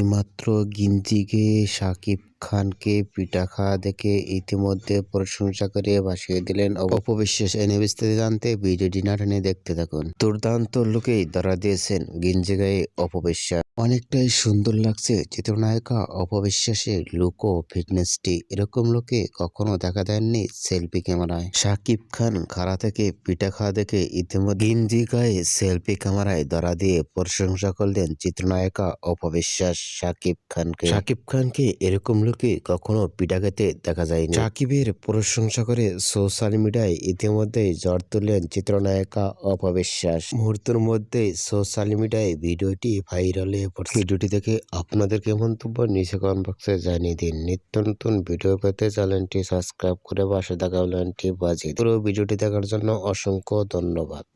He এইমাত্র গিঞ্জিকে শাকিব খানকে পিটা খাওয়া দেখে ইতিমধ্যে প্রশংসা করে ভাসিয়ে দিলেন অপবিশ্বাস। এনে বিস্তারিত জানতে ভিডিওটি না টেনে দেখতে থাকুন। দুর্দান্ত লোকেই ধরা দিয়েছেন গিঞ্জি গায়ে অপবিশ্বাস। অনেকটাই সুন্দর লাগছে চিত্রনায়িকা অপবিশ্বাসের লুক ফিটনেসটি। এরকম লোকে কখনো দেখা দেননি সেলফি ক্যামেরায়। শাকিব খান খাড়া থেকে পিটা খাওয়া দেখে ইতিমধ্যে গিঞ্জি গায়ে সেলফি ক্যামেরায় ধরা দিয়ে প্রশংসা করলেন চিত্রনায়িকা অপবিশ্বাস। শাকিব খানকে। শাকিব খানকে এরকম লোকে কখনো পিটা দেখা যায়নি। শাকিবের প্রশংসা করে সোশ্যাল মিডিয়ায় ইতিমধ্যেই জ্বর তুললেন চিত্রনায়িকা অপবিশ্বাস। মুহূর্তের মধ্যে সোশ্যাল মিডিয়ায় ভিডিওটি ভাইরাল হয়ে পড়ছে। ভিডিওটি দেখে আপনাদের কি মন্তব্য নিচে কমেন্ট বক্সে জানিয়ে দিন। নিত্য নতুন ভিডিও পেতে চ্যানেলটি সাবস্ক্রাইব করে পাশে থাকা বেলটি বাজিয়ে পুরো ভিডিওটি দেখার জন্য অসংখ্য ধন্যবাদ।